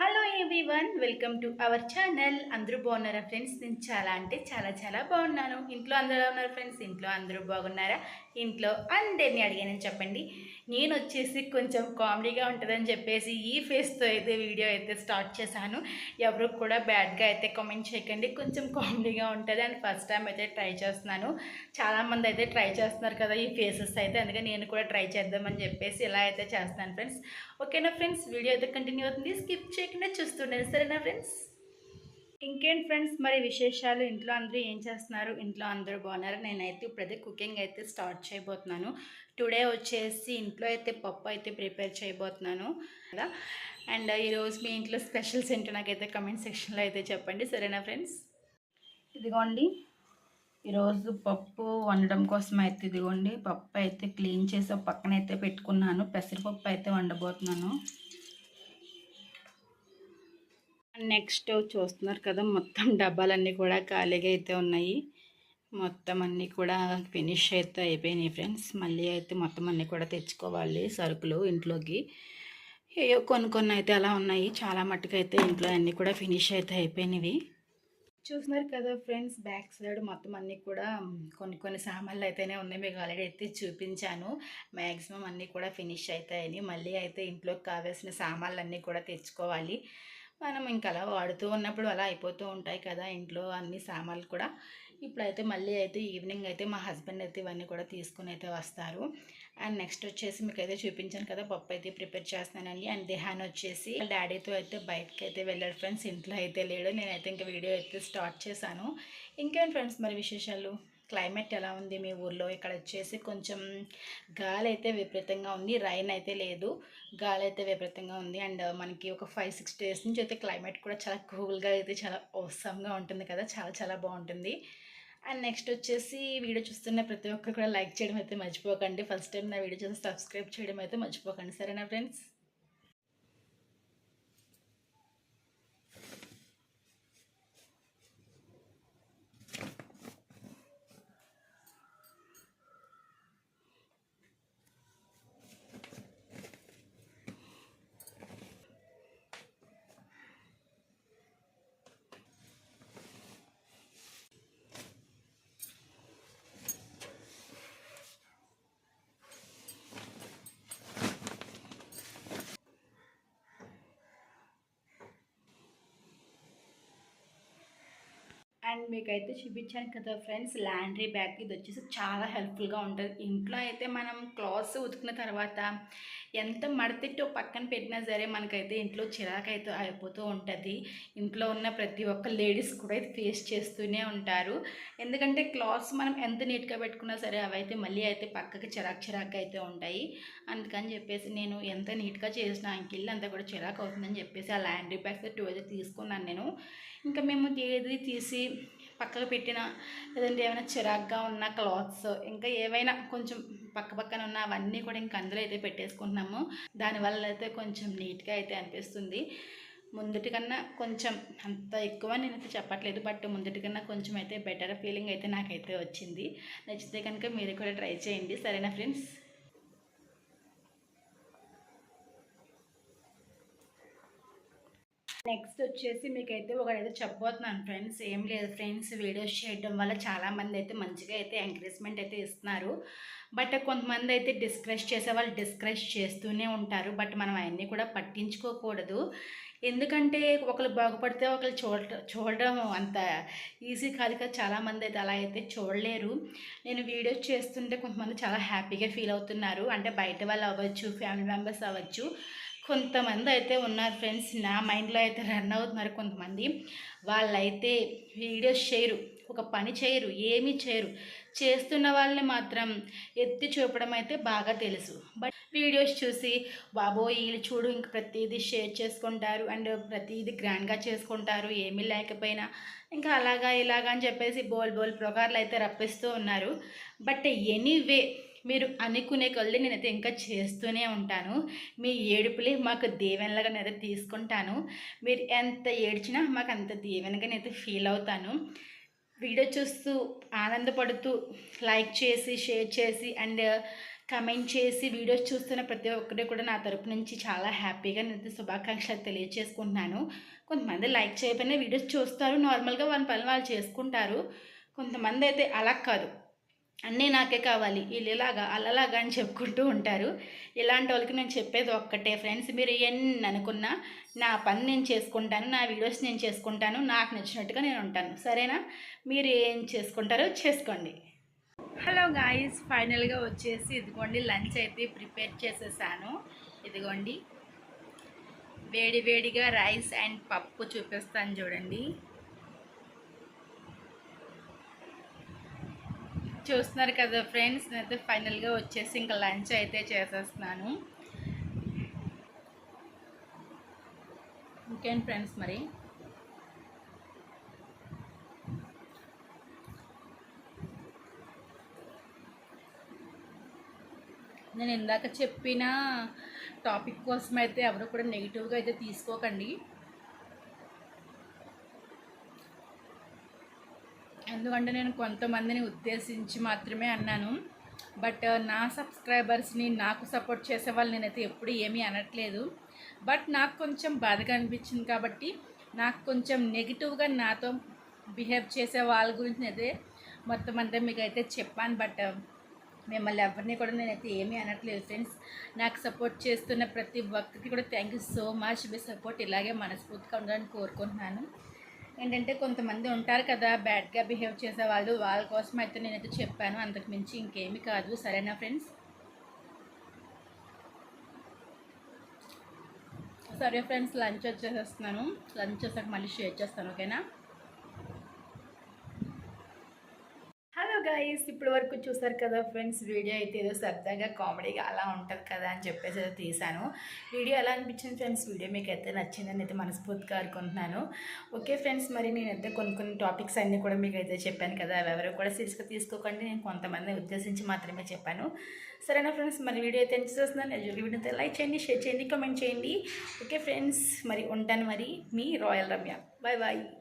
Hello everyone welcome to our channel అందరూ బాగున్నారా friends నేను చాలా అంటే చాలా చాలా బాగున్నాను. ఇంట్లో అందరూ ఉన్నారు ఫ్రెండ్స్ ఇంట్లో అందరూ బాగున్నారా? ఇంట్లో అందరినీ అడిగానని చెప్పండి. నేను వచ్చేసి కొంచెం కామెడీగా ఉంటుందని చెప్పేసి ఈ ఫేస్తో అయితే వీడియో అయితే స్టార్ట్ చేశాను. ఎవరు కూడా బ్యాడ్గా అయితే కామెంట్ చేయకండి. కొంచెం కామెడీగా ఉంటుంది అండ్ ఫస్ట్ టైం అయితే ట్రై చేస్తున్నాను. చాలామంది అయితే ట్రై చేస్తున్నారు కదా ఈ ఫేసెస్ అయితే. అందుకే నేను కూడా ట్రై చేద్దామని చెప్పేసి ఇలా అయితే చేస్తాను ఫ్రెండ్స్ ఓకేనా ఫ్రెండ్స్ వీడియో అయితే కంటిన్యూ అవుతుంది. స్కిప్ చేయకుండా చూస్తుండండి సరేనా ఫ్రెండ్స్? ఇంకేంటి ఫ్రెండ్స్? మరి విశేషాలు? ఇంట్లో అందరూ ఏం చేస్తున్నారు? ఇంట్లో అందరూ బాగున్నారు? నేనైతే ఇప్పుడైతే కుకింగ్ అయితే స్టార్ట్ చేయబోతున్నాను. టుడే వచ్చేసి ఇంట్లో అయితే పప్పు అయితే ప్రిపేర్ చేయబోతున్నాను. కదా? అండ్ ఈరోజు మీ ఇంట్లో స్పెషల్స్ ఏంటో నాకైతే కమెంట్ సెక్షన్లో అయితే చెప్పండి. సరేనా ఫ్రెండ్స్? ఇదిగోండి. ఈరోజు పప్పు వండడం కోసం అయితే ఇదిగోండి. పప్పు అయితే క్లీన్ చేసి పక్కన అయితే పెట్టుకున్నాను. పెసరపప్పు అయితే వండబోతున్నాను. నెక్స్ట్ చూస్తున్నారు కదా మొత్తం డబ్బాలన్నీ కూడా ఖాళీగా అయితే ఉన్నాయి. మొత్తం అన్నీ కూడా ఫినిష్ అయితే అయిపోయినాయి ఫ్రెండ్స్. మళ్ళీ అయితే మొత్తం అన్నీ కూడా తెచ్చుకోవాలి సరుకులు ఇంట్లోకి. ఏయో కొన్ని కొన్ని అయితే అలా ఉన్నాయి. చాలా మట్టుకు అయితే ఇంట్లో అన్నీ కూడా ఫినిష్ అయితే అయిపోయినవి. చూస్తున్నారు కదా ఫ్రెండ్స్ బ్యాక్ సైడ్ మొత్తం అన్నీ కూడా కొన్ని కొన్ని సామాన్లు అయితేనే ఉన్నాయి. మీకు ఆల్రెడీ అయితే చూపించాను. మ్యాక్సిమం అన్నీ కూడా ఫినిష్ అవుతాయని మళ్ళీ అయితే ఇంట్లోకి కావాల్సిన సామాన్లు అన్నీ కూడా తెచ్చుకోవాలి. మనం ఇంకా అలా వాడుతూ ఉన్నప్పుడు అలా అయిపోతూ ఉంటాయి కదా ఇంట్లో అన్ని సామాన్లు కూడా. ఇప్పుడైతే మళ్ళీ అయితే ఈవినింగ్ అయితే మా హస్బెండ్ అయితే ఇవన్నీ కూడా తీసుకుని అయితే వస్తారు. అండ్ నెక్స్ట్ వచ్చేసి మీకు అయితే చూపించాను కదా పప్పు అయితే ప్రిపేర్ చేస్తున్నానండి. అండ్ దేహాన్ వచ్చేసి డాడీతో అయితే బయటకి అయితే వెళ్ళాడు ఫ్రెండ్స్. ఇంట్లో అయితే లేడు. నేనైతే ఇంకా వీడియో అయితే స్టార్ట్ చేశాను. ఇంకేంటి ఫ్రెండ్స్ మరి విశేషాలు? క్లైమేట్ ఎలా ఉంది మీ ఊర్లో? ఇక్కడ వచ్చేసి కొంచెం గాలి అయితే విపరీతంగా ఉంది రైన్ అయితే లేదు. గాలి అయితే విపరీతంగా ఉంది అండ్ మనకి ఒక ఫైవ్ సిక్స్ డేస్ నుంచి అయితే క్లైమేట్ కూడా చాలా కూల్గా అయితే చాలా అవసరంగా ఉంటుంది కదా చాలా చాలా బాగుంటుంది. అండ్ నెక్స్ట్ వచ్చేసి వీడియో చూస్తున్న ప్రతి ఒక్కరు కూడా లైక్ చేయడం అయితే మర్చిపోకండి. ఫస్ట్ టైం నా వీడియో చూసి సబ్స్క్రైబ్ చేయడం అయితే మర్చిపోకండి. సరేనా ఫ్రెండ్స్? అండ్ మీకైతే చూపించాను కదా ఫ్రెండ్స్ లాండ్రీ బ్యాగ్ ఇది వచ్చేసి చాలా హెల్ప్ఫుల్గా ఉంటుంది. ఇంట్లో అయితే మనం క్లాత్స్ ఉతికిన తర్వాత ఎంత మడతెట్టో పక్కన పెట్టినా సరే మనకైతే ఇంట్లో చిరాకైతే అయిపోతూ ఉంటుంది. ఇంట్లో ఉన్న ప్రతి ఒక్క లేడీస్ కూడా అయితే ఫేస్ చేస్తూనే ఉంటారు. ఎందుకంటే క్లాత్స్ మనం ఎంత నీట్గా పెట్టుకున్నా సరే అవైతే మళ్ళీ అయితే పక్కకి చిరాకు చిరాకు అయితే ఉంటాయి. అందుకని చెప్పేసి నేను ఎంత నీట్గా చేసినా ఇంకెళ్ళి అంతా కూడా చిరాకు అవుతుందని చెప్పేసి ఆ లాండ్రీ బ్యాగ్స్ టూ అయితే తీసుకున్నాను నేను. ఇంకా మేము ఏది తీసి పక్కకు పెట్టిన లేదంటే ఏమైనా చిరాగ్గా ఉన్న క్లాత్స్ ఇంకా ఏవైనా కొంచెం పక్క పక్కన ఉన్న అవన్నీ కూడా ఇంకా అందులో అయితే పెట్టేసుకుంటున్నాము. దానివల్ల అయితే కొంచెం నీట్గా అయితే అనిపిస్తుంది. ముందుటి కన్నా కొంచెం అంత ఎక్కువ నేనైతే చెప్పట్లేదు బట్ ముందుటి కన్నా కొంచెం అయితే బెటర్ ఫీలింగ్ అయితే నాకైతే వచ్చింది. నచ్చితే కనుక మీరు కూడా ట్రై చేయండి. సరేనా ఫ్రెండ్స్? నెక్స్ట్ వచ్చేసి మీకైతే ఒకటైతే చెప్పబోతున్నాను ఫ్రెండ్స్ ఏం లేదు ఫ్రెండ్స్ వీడియోస్ చేయడం వల్ల చాలామంది అయితే మంచిగా అయితే ఎంకరేజ్మెంట్ అయితే ఇస్తున్నారు. బట్ కొంతమంది అయితే డిస్కరేజ్ చేసే వాళ్ళు డిస్కరేజ్ చేస్తూనే ఉంటారు. బట్ మనం అవన్నీ కూడా పట్టించుకోకూడదు. ఎందుకంటే ఒకరు బాగుపడితే ఒకరు చూడ చూడడం అంత ఈజీ కాదు కదా. చాలామంది అయితే అలా అయితే చూడలేరు. నేను వీడియోస్ చేస్తుంటే కొంతమంది చాలా హ్యాపీగా ఫీల్ అవుతున్నారు. అంటే బయట వాళ్ళు అవ్వచ్చు ఫ్యామిలీ మెంబర్స్ అవ్వచ్చు. కొంతమంది అయితే ఉన్నారు ఫ్రెండ్స్ నా మైండ్లో అయితే రన్ అవుతున్నారు కొంతమంది. వాళ్ళైతే వీడియోస్ చేయరు ఒక పని చేయరు ఏమీ చేయరు. చేస్తున్న వాళ్ళని మాత్రం ఎత్తి చూపడం అయితే బాగా తెలుసు. బట్ వీడియోస్ చూసి బాబో వీళ్ళు చూడు ఇంక ప్రతిదీ షేర్ చేసుకుంటారు అండ్ ప్రతిదీ గ్రాండ్గా చేసుకుంటారు ఏమీ లేకపోయినా. ఇంకా అలాగా ఇలాగా అని చెప్పేసి బోల్ బోల్ ప్రకారాలు అయితే రప్పిస్తూ ఉన్నారు. బట్ ఎనీవే మీరు అనుకునే కొద్ది నేనైతే ఇంకా చేస్తూనే ఉంటాను. మీ ఏడుపులే మాకు దీవెనలుగా నేనైతే తీసుకుంటాను. మీరు ఎంత ఏడ్చినా మాకు అంత దీవెనగా నేనైతే ఫీల్ అవుతాను. వీడియో చూస్తూ ఆనందపడుతూ లైక్ చేసి షేర్ చేసి అండ్ కమెంట్ చేసి వీడియోస్ చూస్తున్న ప్రతి ఒక్కరి కూడా నా తరపు నుంచి చాలా హ్యాపీగా నేను శుభాకాంక్షలు తెలియజేసుకుంటున్నాను కొంతమంది లైక్ చేయకపోయినా వీడియోస్ చూస్తారు. నార్మల్గా వాళ్ళ పని వాళ్ళు చేసుకుంటారు. కొంతమంది అయితే అలా కాదు. అన్నీ నాకే కావాలి. వీళ్ళు ఇలాగా అల్లలాగా అని చెప్పుకుంటూ ఉంటారు. ఇలాంటి వాళ్ళకి నేను చెప్పేది ఒక్కటే ఫ్రెండ్స్. మీరు ఎన్ని అనుకున్నా నా పని నేను చేసుకుంటాను నా వీడియోస్ నేను చేసుకుంటాను నాకు నచ్చినట్టుగా నేను ఉంటాను. సరేనా? మీరు ఏం చేసుకుంటారో చేసుకోండి. హలో గాయస్ ఫైనల్గా వచ్చేసి ఇదిగోండి లంచ్ అయితే ప్రిపేర్ చేసేసాను. ఇదిగోండి. వేడి వేడిగా రైస్ అండ్ పప్పు చూపిస్తాను చూడండి. చూస్తున్నారు కదా ఫ్రెండ్స్ నేనైతే ఫైనల్గా వచ్చేసి ఇంకా లంచ్ అయితే చేసేస్తున్నాను. ఇంకేంటి ఫ్రెండ్స్ మరి? నేను ఇందాక చెప్పిన టాపిక్ కోసం అయితే ఎవరు కూడా నెగిటివ్గా అయితే తీసుకోకండి. ఎందుకంటే నేను కొంతమందిని ఉద్దేశించి మాత్రమే అన్నాను. బట్ uh, నా సబ్స్క్రైబర్స్ని నాకు సపోర్ట్ చేసే వాళ్ళు నేనైతే ఎప్పుడు ఏమీ అనట్లేదు. బట్ నాకు కొంచెం బాధగా అనిపించింది కాబట్టి నాకు కొంచెం నెగిటివ్గా నాతో బిహేవ్ చేసే వాళ్ళ గురించి అయితే మొత్తం అంతా మీకు అయితే చెప్పాను. బట్ uh, మిమ్మల్ని ఎవరిని కూడా నేనైతే ఏమీ అనట్లేదు ఫ్రెండ్స్. నాకు సపోర్ట్ చేస్తున్న ప్రతి ఒక్కరికి కూడా థ్యాంక్ యూ సో మచ్. మీ సపోర్ట్ ఇలాగే మనస్ఫూర్తిగా ఉండాలని కోరుకుంటున్నాను. ఏంటంటే కొంతమంది ఉంటారు కదా బ్యాడ్గా బిహేవ్ చేసే వాళ్ళు వాళ్ళ కోసం అయితే నేనైతే చెప్పాను. అంతకు మించి ఇంకేమీ కాదు. సరేనా ఫ్రెండ్స్ సరే ఫ్రెండ్స్ లంచ్ వచ్చేసేస్తున్నాను. లంచ్ వచ్చాక మళ్ళీ షేర్ చేస్తాను ఓకేనా హలో గైస్ ఇప్పటి వరకు చూసారు కదా ఫ్రెండ్స్ వీడియో అయితే ఏదో సరదాగా కామెడీగా అలా ఉంటుంది కదా అని చెప్పేసి అయితే తీశాను. వీడియో ఎలా అనిపించింది ఫ్రెండ్స్ వీడియో మీకు అయితే నచ్చిందని అయితే మనస్ఫూర్తిగా అనుకుంటున్నాను ఓకే ఫ్రెండ్స్ మరి నేనైతే కొన్ని కొన్ని టాపిక్స్ అన్నీ కూడా మీకు అయితే చెప్పాను కదా అవి ఎవరు కూడా సీరియస్గా తీసుకోకండి. నేను కొంతమందిని ఉద్దేశించి మాత్రమే చెప్పాను. సరేనా ఫ్రెండ్స్ మరి వీడియో అయితే ఎంత చూస్తున్నాను. వీడియో అయితే లైక్ చేయండి షేర్ చేయండి కామెంట్ చేయండి. ఓకే ఫ్రెండ్స్ మరి ఉంటాను మరి మీ రాయల్ రమ్య బాయ్ బాయ్